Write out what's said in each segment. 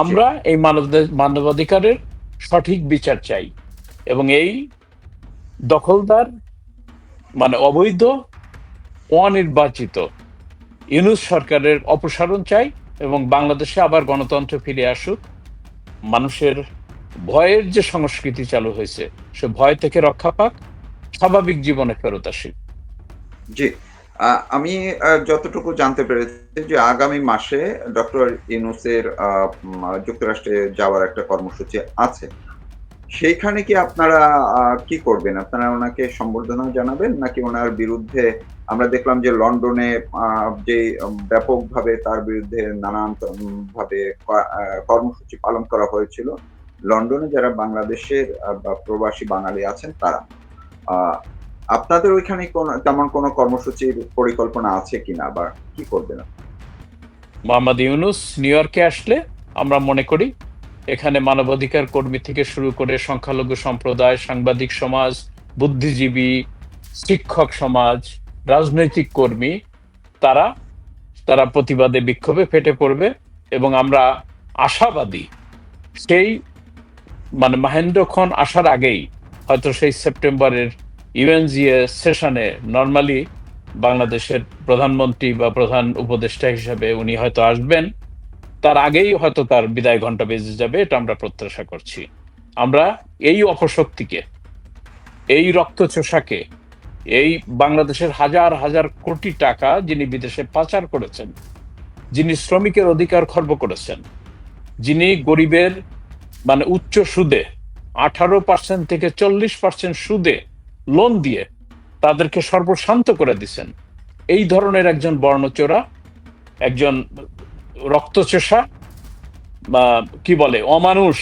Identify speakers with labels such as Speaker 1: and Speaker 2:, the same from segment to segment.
Speaker 1: আমরা এই মানব মানবাধিকারের সঠিক বিচার চাই এবং এই দখলদার মানে অবৈধ, অনির্বাচিত ইউনুস সরকারের অপসারণ চাই এবং বাংলাদেশে আবার গণতন্ত্র ফিরে আসুক। মানুষের ভয়ের যে সংস্কৃতি চালু হয়েছে, সে ভয় থেকে রক্ষা পাক, স্বাভাবিক জীবনে ফেরত আসুক।
Speaker 2: জি। আমি যতটুকু জানতে পেরেছি যে আগামী মাসে ডক্টর ইনুসের যুক্তরাষ্ট্রে যাওয়ার একটা কর্মসূচি আছে। সেইখানে কি আপনারা কি করবেন? আপনারা ওনাকে সম্বর্ধনা জানাবেন নাকি ওনার বিরুদ্ধে আমরা দেখলাম যে লন্ডনে যে ব্যাপকভাবে তার বিরুদ্ধে নানান ভাবে কর্মসূচি পালন করা হয়েছিল, লন্ডনে যারা বাংলাদেশের প্রবাসী বাঙালি আছেন তারা। আপনাদের ওইখানে কোন, তেমন কোনো কর্মসূচির পরিকল্পনা আছে কিনা বা কি করবেন
Speaker 1: মোহাম্মদ ইউনুস নিউ ইয়র্কে আসলে আমরা মনে করি এখানে মানবাধিকার কর্মী থেকে শুরু করে সংখ্যালঘু সম্প্রদায়, সাংবাদিক সমাজ, বুদ্ধিজীবী, শিক্ষক সমাজ, রাজনৈতিক কর্মী, তারা তারা প্রতিবাদে বিক্ষোভে ফেটে পড়বে এবং আমরা আশাবাদী সেই মানে মহেন্দ্রক্ষণ আসার আগেই, হয়তো সেই সেপ্টেম্বরের ইউএনজিএ সেশনে নর্মালি বাংলাদেশের প্রধানমন্ত্রী বা প্রধান উপদেষ্টা হিসাবে উনি হয়তো আসবেন। তার আগেই হয়তো তার বিদায় ঘণ্টা বেজে যাবে, এটা আমরা প্রত্যাশা করছি। আমরা এই অপশক্তিকে, এই রক্তচোষাকে, এই বাংলাদেশের হাজার হাজার কোটি টাকা যিনি বিদেশে পাচার করেছেন, যিনি শ্রমিকের অধিকার খর্ব করেছেন, যিনি গরিবের মানে উচ্চ সুদে, আঠারো পার্সেন্ট থেকে চল্লিশ পার্সেন্ট সুদে লোন দিয়ে তাদেরকে সর্বশান্ত করে দিচ্ছেন এই ধরনের একজন বর্ণচোরা, একজন রক্তচোষা বা কি বলে, অমানুষ,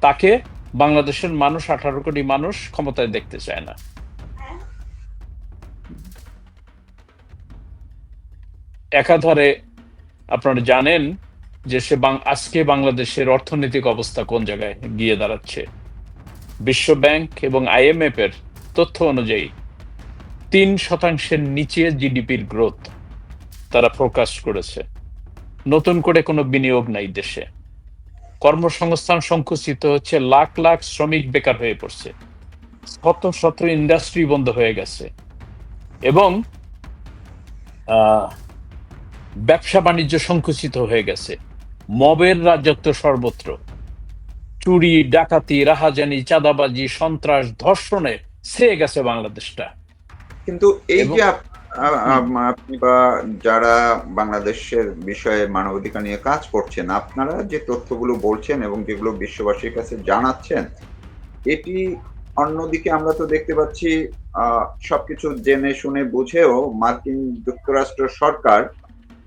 Speaker 1: তাকে বাংলাদেশের মানুষ, আঠারো কোটি মানুষ ক্ষমতায় দেখতে চায় না। একাধারে আপনারা জানেন যে সে আজকে বাংলাদেশের অর্থনৈতিক অবস্থা কোন জায়গায় গিয়ে দাঁড়াচ্ছে? বিশ্ব ব্যাংক এবং আইএমএফ এর তথ্য অনুযায়ী তিন শতাংশের নিচে জিডিপির গ্রোথ তারা ফোরকাস্ট করেছে। নতুন করে কোনো বিনিয়োগ নাই দেশে। কর্মসংস্থান সংকুচিত হচ্ছে, লাখ লাখ শ্রমিক বেকার হয়ে পড়ছে। শত শত ইন্ডাস্ট্রি বন্ধ হয়ে গেছে। এবং ব্যবসা বাণিজ্য সংকুচিত হয়ে গেছে। মবের রাজত্ব সর্বত্র। চুরি ডাকাতি রাহাজানি চাঁদাবাজি সন্ত্রাস ধর্ষণে ছেয়ে গেছে বাংলাদেশটা।
Speaker 2: কিন্তু এই যে আপনি বা যারা বাংলাদেশের বিষয়ে মানবাধিকার নিয়ে কাজ করছেন আপনারা যে তথ্যগুলো বলছেন এবং যেগুলো বিশ্ববাসীর কাছে জানাচ্ছেন এটি অন্যদিকে আমরা তো দেখতে পাচ্ছি আহ, সবকিছু জেনে শুনে বুঝেও মার্কিন যুক্তরাষ্ট্র সরকার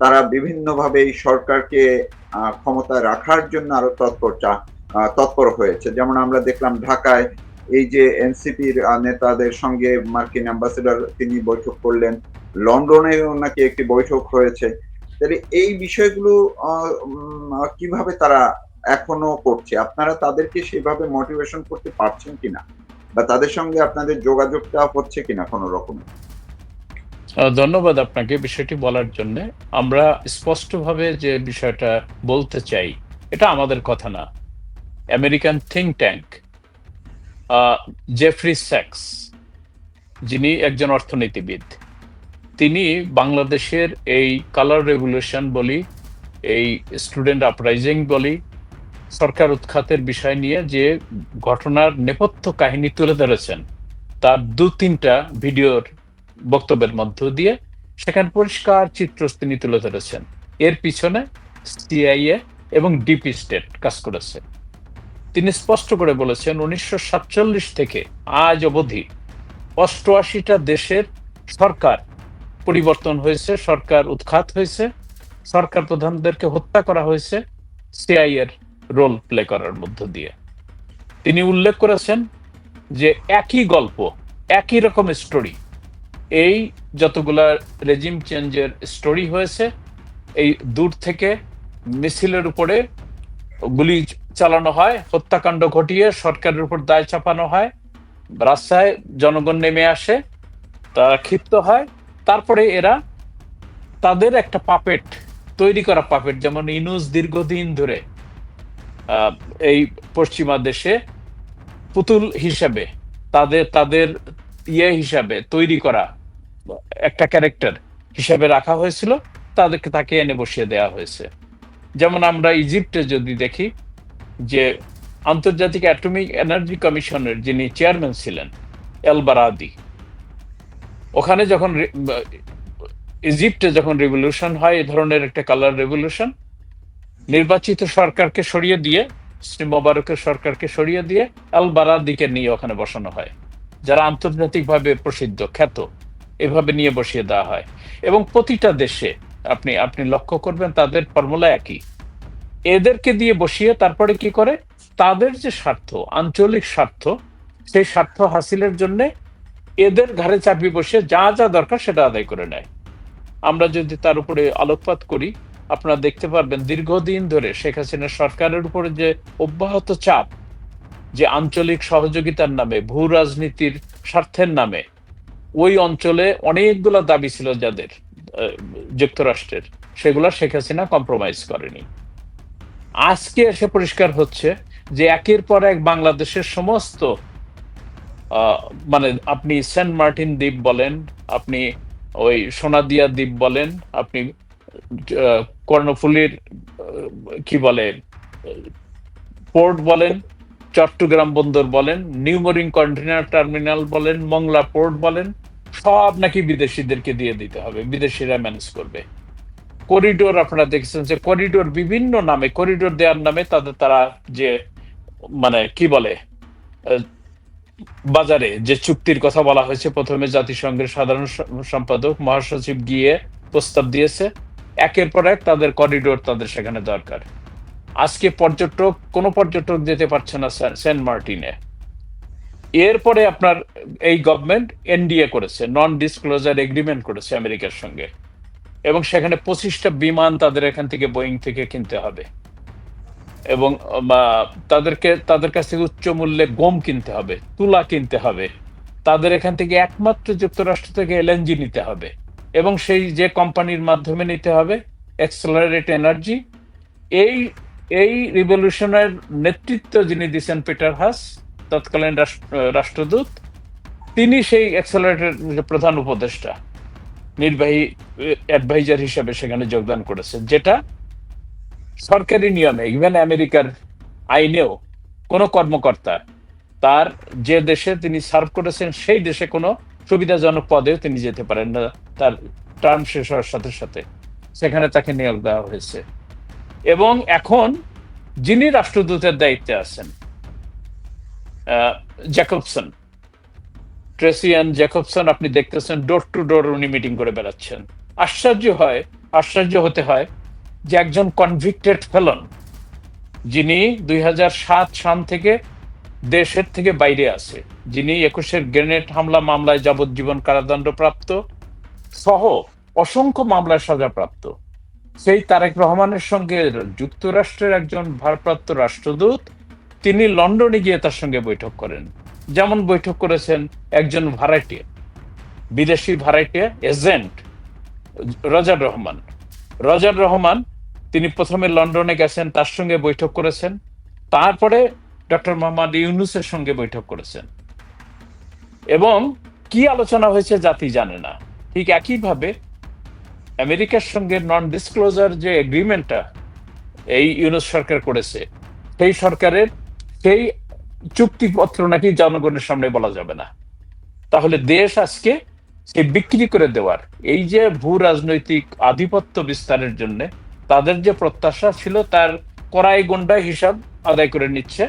Speaker 2: তারা বিভিন্নভাবে এই সরকারকে ক্ষমতায় রাখার জন্য আরও তৎপর তৎপর হয়েছে। যেমন আমরা দেখলাম ঢাকায় এই যে এনসিপির নেতাদের সঙ্গে মার্কিন অ্যাম্বাসেডর তিনি বৈঠক করলেন। লন্ডনে নাকি একটি বৈঠক হয়েছে। তাহলে এই বিষয়গুলো কীভাবে তারা এখনও করছে? আপনারা তাদেরকে সেভাবে মোটিভেশন করতে পারছেন কিনা? বা তাদের সঙ্গে আপনাদের যোগাযোগটা হচ্ছে কিনা কোনো রকম?
Speaker 1: ধন্যবাদ আপনাকে বিষয়টি বলার জন্য। আমরা স্পষ্টভাবে যে বিষয়টা বলতে চাই, এটা আমাদের কথা না। আমেরিকান থিঙ্ক ট্যাঙ্ক জেফরি স্যাক্স যিনি একজন অর্থনীতিবিদ, তিনি বাংলাদেশের এই কালার রেগুলেশন বলি, এই স্টুডেন্ট আপরাইজিং বলি, সরকার উৎখাতের বিষয় নিয়ে যে ঘটনার নেপথ্য কাহিনী তুলে ধরেছেন, তার দু তিনটা ভিডিওর বক্তব্যের মধ্য দিয়ে সেখানে পরিষ্কার চিত্র তিনি তুলে ধরেছেন। এর পিছনে সিআইএ এবং ডিপি স্টেট কাজ করেছে। তিনি স্পষ্ট করে বলেছেন, উনিশশো সাতচল্লিশ থেকে আজ অবধি অষ্টআশিটা দেশের সরকার পরিবর্তন হয়েছে, সরকার উৎখাত হয়েছে, সরকার প্রধানদেরকে হত্যা করা হয়েছে সিআই এর রোল প্লে করার মধ্য দিয়ে। তিনি উল্লেখ করেছেন যে একই গল্প, একই রকম স্টোরি এই যতগুলা রেজিম চেঞ্জের স্টোরি হয়েছে, এই দূর থেকে মিছিলের উপরে গুলি চালানো হয়, হত্যাকাণ্ড ঘটিয়ে সরকারের উপর দায় চাপানো হয়, রাস্তায় জনগণ নেমে আসে, তারা ক্ষিপ্ত হয়। তারপরে এরা তাদের একটা পাপেট, তৈরি করা পাপেট, যেমন ইনুস দীর্ঘদিন ধরে এই পশ্চিমা দেশে পুতুল হিসাবে, তাদের তাদের ইয়ে হিসাবে তৈরি করা একটা ক্যারেক্টার হিসাবে রাখা হয়েছিল, তাদেরকে তাকে এনে বসিয়ে দেওয়া হয়েছে। যেমন আমরা ইজিপ্টে যদি দেখি যে আন্তর্জাতিক অ্যাটমিক এনার্জি কমিশনের যিনি চেয়ারম্যান ছিলেন, এল বারাদি, ওখানে যখন ইজিপ্টে যখন রেভলিউশন হয় এই ধরনের একটা কালার রেভলিউশন নির্বাচিত সরকারকে সরিয়ে দিয়ে, শ্রী মোবারকের সরকারকে সরিয়ে দিয়ে আল বারাদিকে নিয়ে ওখানে বসানো হয়, যারা আন্তর্জাতিকভাবে প্রসিদ্ধ, খ্যাত, এভাবে নিয়ে বসিয়ে দেওয়া হয়। এবং প্রতিটা দেশে আপনি আপনি লক্ষ্য করবেন তাদের ফর্মুলা একই। এদেরকে দিয়ে বসিয়ে তারপরে কি করে? তাদের যে স্বার্থ, আঞ্চলিক স্বার্থ, সেই স্বার্থ হাসিলের জন্য এদের ঘাড়ে চাপি বসে যা যা দরকার সেটা আদায় করে নেয়। আমরা যদি তার উপরে আলোকপাত করি, আপনারা দেখতে পারবেন দীর্ঘদিন ধরে শেখ হাসিনা সরকারের উপরে যে অব্যাহত চাপ, যে আঞ্চলিক সহযোগিতার নামে ভূ রাজনীতির স্বার্থের নামে, ওই অঞ্চলে অনেকগুলো দাবি ছিল যাদের। যুক্তরাষ্ট্রের। সেগুলো শেখ হাসিনা কম্প্রোমাইজ করেনি। আজকে এসে পরিষ্কার হচ্ছে যে একের পর এক বাংলাদেশের সমস্ত মানে আপনি সেন্ট মার্টিন দ্বীপ বলেন, আপনি ওই সোনাদিয়া দ্বীপ বলেন, আপনি কর্ণফুলীর কি বলে, পোর্ট বলেন, চট্টগ্রাম বন্দর বলেন নিউমোরিং কন্টেনার টার্মিনাল বলেন, মংলা পোর্ট বলেন সব নাকি বিদেশিদেরকে দিয়ে দিতে হবে, বিদেশিরা ম্যানেজ করবে। করিডোর আপনারা দেখছেন যে করিডোর বিভিন্ন নামে করিডোর দেওয়ার নামে তাদের তারা যে মানে কি বলে, বাজারে যে চুক্তির কথা বলা হয়েছে, প্রথমে জাতিসংঘের সাধারণ সম্পাদক, মহাসচিব গিয়ে প্রস্তাব দিয়েছে। একের পর এক তাদের করিডোর তাদের সেখানে দরকার। আজকে পর্যটক, কোনো পর্যটক যেতে পারছে না সেন্ট মার্টিনে। এরপরে আপনার এই গভর্নমেন্ট এনডিএ করেছে নন ডিসক্লোজার এগ্রিমেন্ট করেছে আমেরিকার সঙ্গে। এবং সেখানে পঁচিশটা বিমান তাদের এখান থেকে বোয়িং থেকে কিনতে হবে। এবং তাদেরকে, তাদের কাছ থেকে উচ্চ মূল্যে গম কিনতে হবে, তুলা কিনতে হবে। তাদের এখান থেকে একমাত্র যুক্তরাষ্ট্র থেকে এলএনজি নিতে হবে। এবং সেই যে কোম্পানির মাধ্যমে নিতে হবে এক্সেলারেট এনার্জি এই এই রিভলিউশনের নেতৃত্ব যিনি দিচ্ছেন পিটার হাস তৎকালীন রাষ্ট্রদূত, তিনি সেই অ্যাক্সেলারেটের প্রধান উপদেষ্টা, নির্বাহী অ্যাডভাইজার হিসেবে সেখানে যোগদান করেছেন, যেটা সরকারি নিয়মে ইভেন আমেরিকার আইনেও কোনো কর্মকর্তা তার যে দেশে তিনি সার্ভ করেছেন, সেই দেশে কোনো সুবিধাজনক পদেও তিনি যেতে পারেন না, তার টার্ম শেষ হওয়ার সাথে সাথে সেখানে তাকে নিয়োগ দেওয়া হয়েছে। এবং এখন যিনি রাষ্ট্রদূতের দায়িত্বে আছেন জ্যাকবসন ট্রেসিয়ান জ্যাকবসন আপনি দেখতেছেন ডোর টু ডোর উনি মিটিং করে বেড়াচ্ছেন। আশ্চর্য হয়, আশ্চর্য হতে হয় যে একজন কনভিক্টেড ফেলন যিনি দুই সাল থেকে দেশের থেকে বাইরে আছে, যিনি একুশের গ্রেনেড হামলা মামলায় যাবজ্জীবন কারাদণ্ডপ্রাপ্ত সহ অসংখ্য মামলায় সাজাপ্রাপ্ত। সেই তারেক রহমানের সঙ্গে যুক্তরাষ্ট্রের একজন ভারপ্রাপ্ত রাষ্ট্রদূত তিনি লন্ডনে গিয়ে তার সঙ্গে বৈঠক করেন। যেমন বৈঠক করেছেন একজন ভাড়াটিয়া, বিদেশি ভাড়াটিয়া agent Roger Rahman. Roger Rahman, তিনি প্রথমে লন্ডনে গেছেন, তার সঙ্গে বৈঠক করেছেন। তারপরে ডক্টর মোহাম্মদ ইউনুসের সঙ্গে বৈঠক করেছেন। এবং কি আলোচনা হয়েছে জাতি জানে না। ঠিক একইভাবে আমেরিকার সঙ্গে নন ডিসক্লোজার যে এগ্রিমেন্টটা এই ইউনুস সরকার করেছে, সেই সরকারের সেই চুক্তিপত্র নাকি জনগণের সামনে বলা যাবে না। তাহলে দেশ আজকে সে বিক্রি করে দেওয়ার এই যে ভূ রাজনৈতিক আধিপত্য বিস্তারের জন্য তাদের যে প্রত্যাশা ছিল তার কড়াই গন্ডা হিসাব আদায় করে নিচ্ছে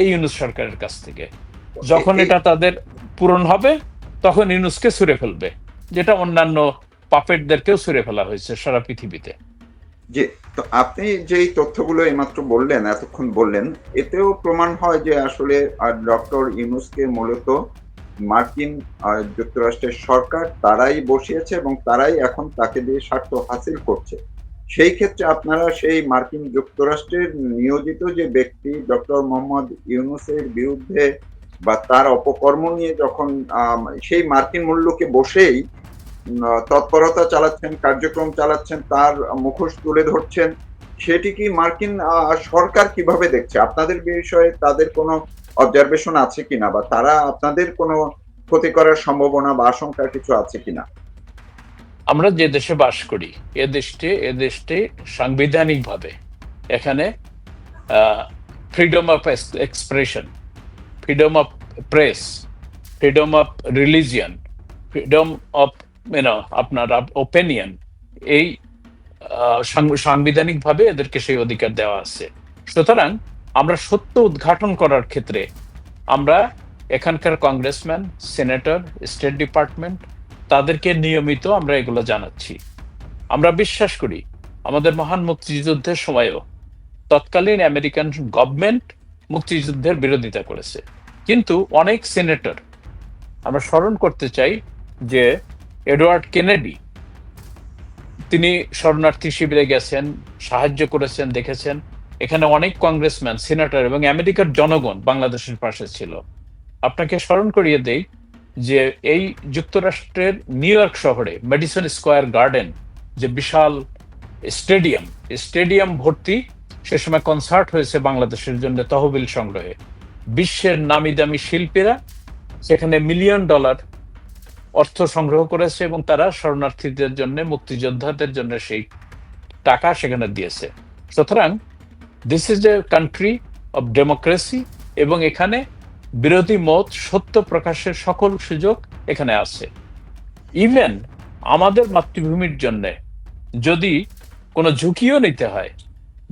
Speaker 1: এই ইউনুস সরকারের কাছ থেকে। যখন এটা তাদের পূরণ হবে তখন ইউনুসকে ছুড়ে ফেলবে যেটা অন্যান্য পাপেটদেরকেও ছুড়ে ফেলা হয়েছে সারা পৃথিবীতে।
Speaker 2: যে, তো আপনি যেই তথ্যগুলো এইমাত্র বললেন, এতক্ষণ বললেন, এতেও প্রমাণ হয় যে আসলে ডক্টর ইউনুসকে মূলত মার্কিন যুক্তরাষ্ট্রের সরকার তারাই বসিয়েছে এবং তারাই এখন তাকে দিয়ে স্বার্থ হাসিল করছে। সেই ক্ষেত্রে আপনারা সেই মার্কিন যুক্তরাষ্ট্রের নিয়োজিত যে ব্যক্তি, ডক্টর মোহাম্মদ ইউনুসের বিরুদ্ধে বা তার অপকর্ম নিয়ে যখন সেই মার্কিন মূল্যকে বসেই তৎপরতা চালাচ্ছেন, কার্যক্রম চালাচ্ছেন, তার মুখোশ তুলে ধরছেন। সেটি কি মার্কিন সরকার কীভাবে দেখছে? আপনাদের বিষয়ে তাদের কোনো অবজারভেশন আছে কিনা? বা তারা আপনাদের কোনো ক্ষতি করার সম্ভাবনা বা আশঙ্কা কিছু আছে কিনা?
Speaker 1: আমরা যে দেশে বাস করি, এ দেশটি এ দেশটি সাংবিধানিকভাবে এখানে freedom of expression freedom of press freedom of religion freedom of you know আপনার ওপিনিয়ন এই সাংবিধানিকভাবে এদেরকে সেই অধিকার দেওয়া আছে। সুতরাং আমরা সত্য উদ্ঘাটন করার ক্ষেত্রে আমরা এখানকার কংগ্রেসম্যান সেনেটর স্টেট ডিপার্টমেন্ট তাদেরকে নিয়মিত আমরা এগুলো জানাচ্ছি। আমরা বিশ্বাস করি আমাদের মহান মুক্তিযুদ্ধের সময়ও তৎকালীন আমেরিকান গভর্নমেন্ট মুক্তিযুদ্ধের বিরোধিতা করেছে। কিন্তু অনেক সিনেটর আমরা স্মরণ করতে চাই যে এডওয়ার্ড কেনেডি। তিনি শরণার্থী শিবিরে গেছেন, সাহায্য করেছেন, দেখেছেন। এখানে অনেক কংগ্রেসম্যান, সিনেটর এবং আমেরিকার জনগণ বাংলাদেশের পাশে ছিল। আপনাকে স্মরণ করিয়ে দেই যে এই যুক্তরাষ্ট্রের নিউ ইয়র্ক শহরে মেডিসন স্কোয়ার গার্ডেন, যে বিশাল স্টেডিয়াম স্টেডিয়াম ভর্তি সে সময় কনসার্ট হয়েছে বাংলাদেশের জন্য তহবিল সংগ্রহে। বিশ্বের নামি দামি শিল্পীরা সেখানে মিলিয়ন ডলার অর্থ সংগ্রহ করেছে এবং তারা শরণার্থীদের জন্য, মুক্তিযোদ্ধাদের জন্য সেই টাকা সেখানে দিয়েছে। সুতরাং this is a country of democracy এবং এখানে বিরোধী মত, সত্য প্রকাশের সকল সুযোগ এখানে আছে। ইভেন আমাদের মাতৃভূমির জন্যে যদি কোনো ঝুঁকিও নিতে হয়,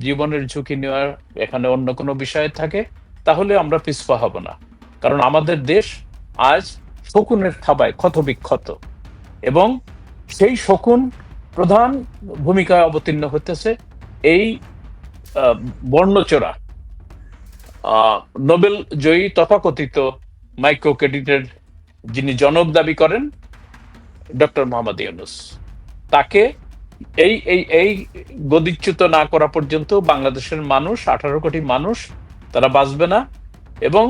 Speaker 1: জীবনের ঝুঁকি নেওয়ার এখানে অন্য কোনো বিষয় থাকে, তাহলে আমরা পিছপা হব না। কারণ আমাদের দেশ আজ শকুনের থাবায় ক্ষত বিক্ষত এবং সেই শকুন প্রধান ভূমিকায় অবতীর্ণ হতেছে এই বর্ণচোরা। নোবেল জয়ী তথাকথিত মাইক্রো ক্রেডিটের যিনি জনক দাবি করেন, ডক্টর মোহাম্মদ ইউনুস। তাকে এই এই এই গদিচ্যুত না করা পর্যন্ত বাংলাদেশের মানুষ, আঠারো কোটি মানুষ, তারা বাঁচবে না। এবং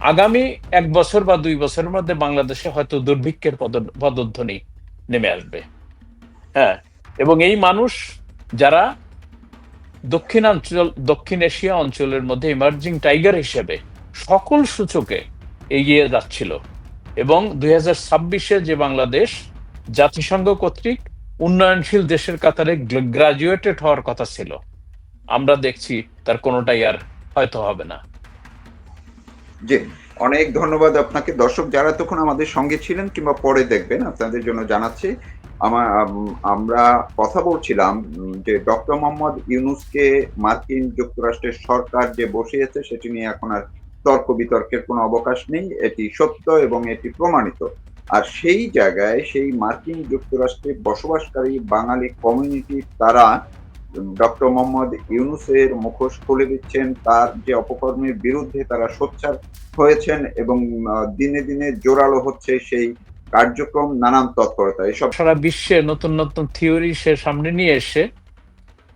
Speaker 1: আগামী এক বছর বা দুই বছরের মধ্যে বাংলাদেশে হয়তো দুর্ভিক্ষের পদ- পদধ্বনি নেমে আসবে। হ্যাঁ এবং এই মানুষ যারা দক্ষিণাঞ্চল, দক্ষিণ এশিয়া অঞ্চলের মধ্যে ইমার্জিং টাইগার হিসেবে সকল সূচকে এগিয়ে যাচ্ছিল এবং দুই ছাব্বিশে যে বাংলাদেশ জাতিসংঘ কর্তৃক উন্নয়নশীল দেশের কাতারে গ্রাজুয়েটেড হওয়ার কথা ছিল, আমরা দেখছি তার কোনোটাই আর হয়তো হবে না।
Speaker 2: জি, অনেক ধন্যবাদ আপনাকে। দর্শক যারা তখন আমাদের সঙ্গে ছিলেন কিংবা পরে দেখবেন, আপনাদের জন্য জানাচ্ছি আমার আমরা কথা বলছিলাম যে ডক্টর মোহাম্মদ ইউনুসকে মার্কিন যুক্তরাষ্ট্রের সরকার যে বসিয়েছে, সেটি নিয়ে এখন আর তর্ক বিতর্কের কোনো অবকাশ নেই। এটি সত্য এবং এটি প্রমাণিত। আর সেই জায়গায় সেই মার্কিন যুক্তরাষ্ট্রে বসবাসকারী বাঙালি কমিউনিটি তারা ডক্টর মোহাম্মদ ইউনুসের মুখোশ খুলে দিচ্ছেন। তার যে অপকর্মের বিরুদ্ধে তারা সোচ্চার হয়েছেন এবং দিনে দিনে জোরালো হচ্ছে সেই কার্যক্রম নানান তৎপরতা। এসব
Speaker 1: সারা বিশ্বে নতুন নতুন থিওরি সে সামনে নিয়ে এসে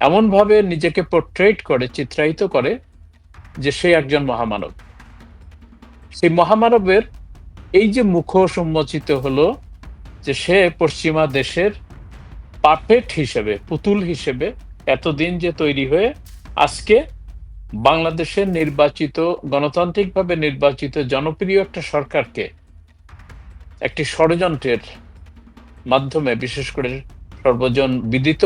Speaker 1: এমনভাবে নিজেকে পোর্ট্রেট করে, চিত্রায়িত করে যে সে একজন মহামানব। সেই মহামানবের এই যে মুখোশ উন্মোচিত হলো যে সে পশ্চিমা দেশের পাপেট হিসেবে, পুতুল হিসেবে এতদিন যে তৈরি হয়ে আজকে বাংলাদেশের নির্বাচিত, গণতান্ত্রিকভাবে নির্বাচিত জনপ্রিয় একটা সরকারকে একটি ষড়যন্ত্রের মাধ্যমে, বিশেষ করে সর্বজন বিদিত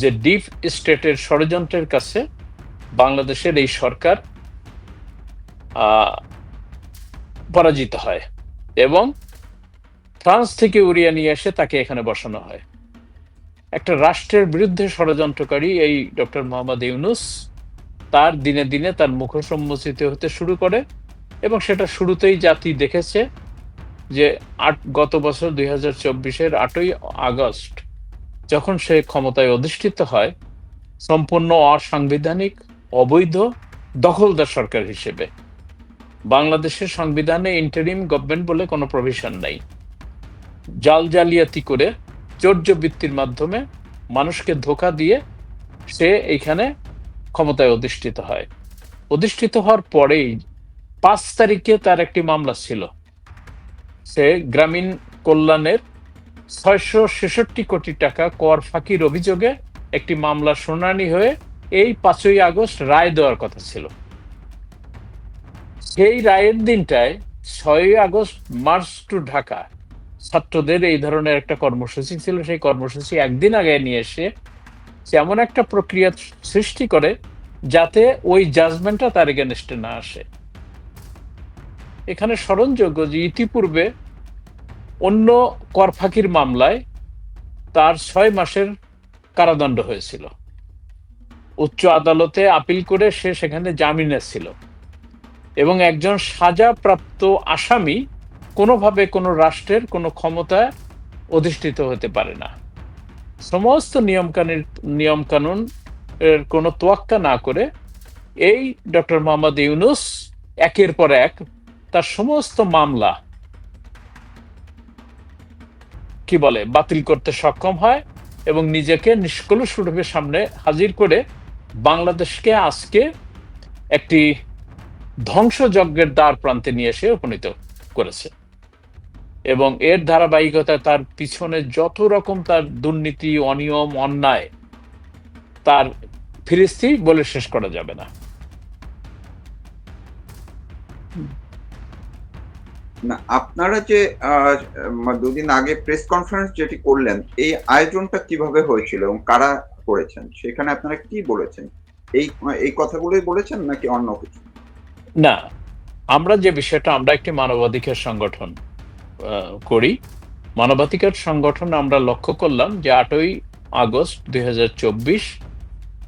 Speaker 1: যে ডিপ স্টেটের ষড়যন্ত্রের কাছে বাংলাদেশের এই সরকার পরাজিত হয় এবং ফ্রান্স থেকে উড়িয়ে নিয়ে এসে তাকে এখানে বসানো হয়। একটা রাষ্ট্রের বিরুদ্ধে ষড়যন্ত্রকারী এই ডক্টর মোহাম্মদ ইউনুস তার দিনে দিনে তার মুখোশ উন্মোচিত হতে শুরু করে এবং সেটা শুরুতেই জাতি দেখেছে যে আট, গত বছর দুই হাজার চব্বিশের আটই আগস্ট যখন সে ক্ষমতায় অধিষ্ঠিত হয়, সম্পূর্ণ অসাংবিধানিক, অবৈধ, দখলদার সরকার হিসেবে। বাংলাদেশের সংবিধানে ইন্টারিম গভর্নমেন্ট বলে কোনো প্রভিশন নাই। জাল জালিয়াতি করে চৌর্যবৃত্তির মাধ্যমে মানুষকে ধোকা দিয়ে সে এইখানে ক্ষমতায় অধিষ্ঠিত হয়। অধিষ্ঠিত হওয়ার পরেই পাঁচ তারিখে তার একটি মামলা ছিল। সে গ্রামীণ কল্যাণের ছয়শো ছেষট্টি কোটি টাকা কর ফাঁকির অভিযোগে একটি মামলা শুনানি হয়ে এই পাঁচই আগস্ট রায় দেওয়ার কথা ছিল। সেই রায়ের দিনটায় ছয়ই আগস্ট মার্চ টু ঢাকা ছাত্রদের এই ধরনের একটা কর্মসূচি ছিল। সেই কর্মসূচি একদিন আগে নিয়ে এসে এমন একটা প্রক্রিয়া সৃষ্টি করে যাতে ওই জাজমেন্টটা তার এগেনস্টে না আসে। এখানে স্মরণযোগ্য যে ইতিপূর্বে অন্য কর ফাঁকির মামলায় তার ছয় মাসের কারাদণ্ড হয়েছিল। উচ্চ আদালতে আপিল করে সে সেখানে জামিনে ছিল এবং একজন সাজাপ্রাপ্ত আসামি কোনোভাবে কোনো রাষ্ট্রের কোনো ক্ষমতায় অধিষ্ঠিত হতে পারে না। সমস্ত নিয়মকানুন নিয়মকানুন এর কোনো তোয়াক্কা না করে এই ডক্টর মোহাম্মদ ইউনুস একের পর এক তার সমস্ত মামলা কি বলে, বাতিল করতে সক্ষম হয় এবং নিজেকে নিষ্কলুষ রূপে সামনে হাজির করে বাংলাদেশকে আজকে একটি ধ্বংসযজ্ঞের দ্বার প্রান্তে নিয়ে এসে উপনীত করেছে। এবং এর ধারাবাহিকতা তার পিছনে যত রকম তার দুর্নীতি অনিয়ম অন্যায় তার ফিরিস্তি বলে শেষ করা যাবে না।
Speaker 2: না আপনারা যে দুদিন আগে প্রেস কনফারেন্স যেটি করলেন এই আয়োজনটা কীভাবে হয়েছিল এবং কারা করেছেন? সেখানে আপনারা কি বলেছেন? এই এই কথাগুলোই বলেছেন নাকি অন্য কিছু?
Speaker 1: না আমরা যে বিষয়টা আমরা একটি মানবাধিকার সংগঠন। করি। মানবাধিকার সংগঠন আমরা লক্ষ্য করলাম যে আটই আগস্ট দুই হাজার চব্বিশ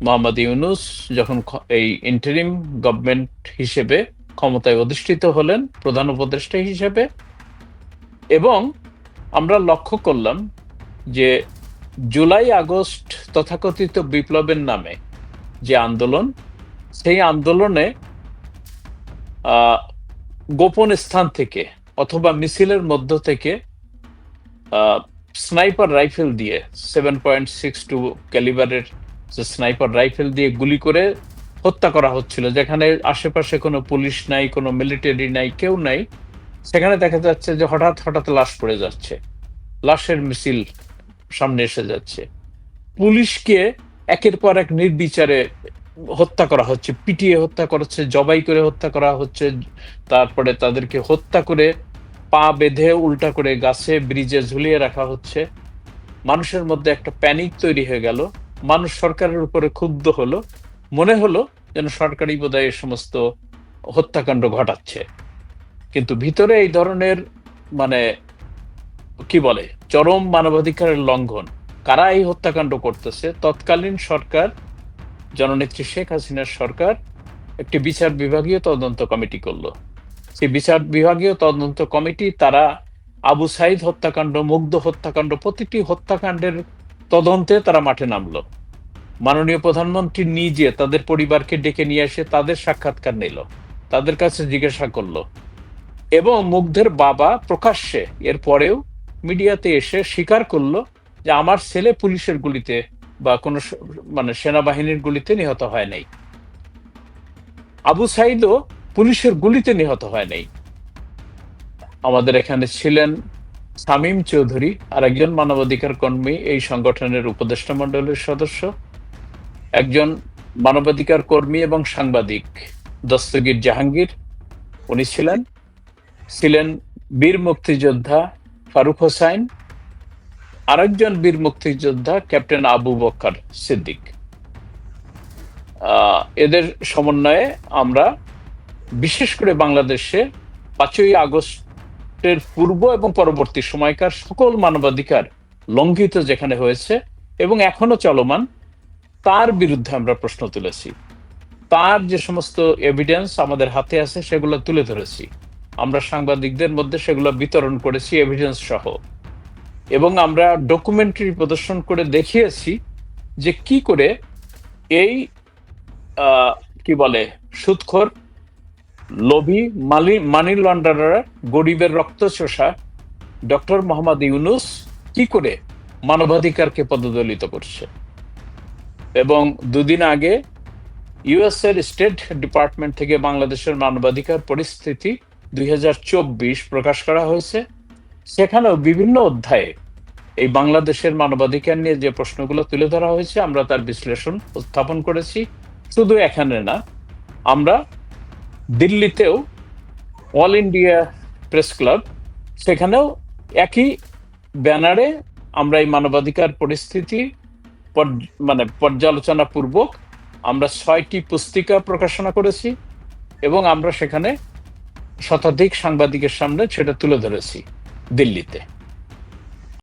Speaker 1: মোহাম্মদ ইউনুস যখন এই ইন্টারিম গভর্নমেন্ট হিসেবে ক্ষমতায় অধিষ্ঠিত হলেন, প্রধান উপদেষ্টা হিসেবে, এবং আমরা লক্ষ্য করলাম যে জুলাই আগস্ট তথাকথিত বিপ্লবের নামে যে আন্দোলন, সেই আন্দোলনে গোপন স্থান থেকে অথবা মিছিলের মধ্য থেকে স্নাইপার রাইফেল দিয়ে সেভেন পয়েন্ট সিক্স টু ক্যালিবারের যে স্নাইপার রাইফেল দিয়ে গুলি করে হত্যা করা হচ্ছিল, যেখানে আশেপাশে কোনো পুলিশ নাই, কোনো মিলিটারি নাই, কেউ নাই, সেখানে দেখা যাচ্ছে যে হঠাৎ হঠাৎ লাশ পড়ে যাচ্ছে। লাশের মিছিল সামনে এসে যাচ্ছে। পুলিশকে একের পর এক নির্বিচারে হত্যা করা হচ্ছে, পিটিয়ে হত্যা করা হচ্ছে, জবাই করে হত্যা করা হচ্ছে, তারপরে তাদেরকে হত্যা করে পা বেঁধে উল্টা করে গাছে ব্রিজে ঝুলিয়ে রাখা হচ্ছে। মানুষের মধ্যে একটা প্যানিক তৈরি হয়ে গেল। মানুষ সরকারের উপরে ক্ষুব্ধ হলো। মনে হলো যেন সরকারি বোধহয় এই সমস্ত হত্যাকাণ্ড ঘটাচ্ছে। কিন্তু ভিতরে এই ধরনের মানে কি বলে, চরম মানবাধিকারের লঙ্ঘন, কারা এই হত্যাকাণ্ড করতেছে? তৎকালীন সরকার, জননেত্রী শেখ হাসিনার সরকার, একটি বিচার বিভাগীয় তদন্ত কমিটি করল। সেই বিচার বিভাগীয় তদন্ত কমিটি, তারা আবু সাইদ হত্যাকাণ্ড, মুগ্ধ হত্যাকাণ্ড, প্রতিটি হত্যাকাণ্ডের তদন্তে তারা মাঠে নামলো। মাননীয় প্রধানমন্ত্রী নিজে তাদের পরিবারকে ডেকে নিয়ে এসে তাদের সাক্ষাৎকার নিল, তাদের কাছে জিজ্ঞাসা করল। এবং মুগ্ধের বাবা প্রকাশ্যে এর পরেও মিডিয়াতে এসে স্বীকার করল যে আমার ছেলে পুলিশের গুলিতে বা কোনো মানে সেনাবাহিনীর গুলিতে নিহত হয় নাই। আবু সাইদও পুলিশের গুলিতে নিহত হয় নাই। আমাদের এখানে ছিলেন সামিম চৌধুরী আর একজন মানবাধিকার কর্মী এই সংগঠনের উপদেষ্টা মণ্ডলের সদস্য, একজন মানবাধিকার কর্মী এবং সাংবাদিক দস্তগীর জাহাঙ্গীর। উনি ছিলেন ছিলেন বীর মুক্তিযোদ্ধা ফারুক হোসাইন, আরেকজন বীর মুক্তিযোদ্ধা ক্যাপ্টেন আবু বক্কর সিদ্দিক। এদের সমন্বয়ে আমরা বিশেষ করে বাংলাদেশে পাঁচই আগস্টের পূর্ব এবং পরবর্তী সময়কার সকল মানবাধিকার লঙ্ঘিত যেখানে হয়েছে এবং এখনও চলমান, তার বিরুদ্ধে আমরা প্রশ্ন তুলেছি। তার যে সমস্ত এভিডেন্স আমাদের হাতে আছে, সেগুলো তুলে ধরেছি। আমরা সাংবাদিকদের মধ্যে সেগুলো বিতরণ করেছি এভিডেন্স সহ। এবং আমরা ডকুমেন্টারি প্রদর্শন করে দেখিয়েছি যে কি করে এই কি বলে সুদখোর লোভী মালি মানি লন্ডারার গরিবের রক্ত চোষা ডক্টর মোহাম্মদ ইউনুস কি করে মানবাধিকারকে পদদলিত করছে? এবং দুদিন আগে ইউএস এর স্টেট ডিপার্টমেন্ট থেকে বাংলাদেশের মানবাধিকার পরিস্থিতি দুই হাজার চব্বিশ প্রকাশ করা হয়েছে। সেখানেও বিভিন্ন অধ্যায়ে এই বাংলাদেশের মানবাধিকার নিয়ে যে প্রশ্নগুলো তুলে ধরা হয়েছে, আমরা তার বিশ্লেষণ উত্থাপন করেছি। শুধু এখানে না, আমরা দিল্লিতেও অল ইন্ডিয়া প্রেস ক্লাব সেখানেও একই ব্যানারে আমরা এই মানবাধিকার পরিস্থিতি মানে পর্যালোচনা পূর্বক আমরা ছয়টি পুস্তিকা প্রকাশনা করেছি এবং আমরা সেখানে শতাধিক সাংবাদিকের সামনে সেটা তুলে ধরেছি দিল্লিতে।